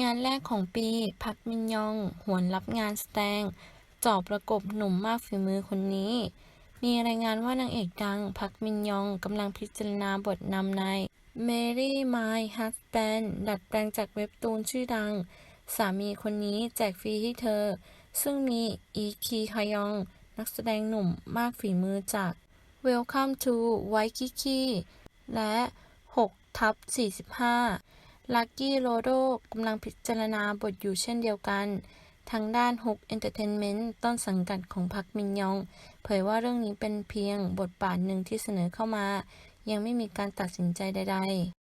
งานแรกของปี พักมินยอง หวนรับงานแสดงจ่อประกบหนุ่มมากฝีมือคนนี้ มีรายงานว่านางเอกดัง พักมินยองกำลังพิจารณาบทนำใน Mary My Husband ดัดแปลงจากเว็บตูนชื่อดัง สามีคนนี้แจกฟรีให้เธอ ซึ่งมีอีคีฮยอง นักแสดงหนุ่มมากฝีมือจาก Welcome to Waikiki และ6ทับ45 ลักกี้โรโดกำลังพิจารณาบทอยู่เช่นเดียวกัน ทางด้านฮุกเอนเตอร์เทนเมนต์ต้นสังกัดของพักมินยอง เผยว่าเรื่องนี้เป็นเพียงบทบาทหนึ่งที่เสนอเข้ามา ยังไม่มีการตัดสินใจใด ๆ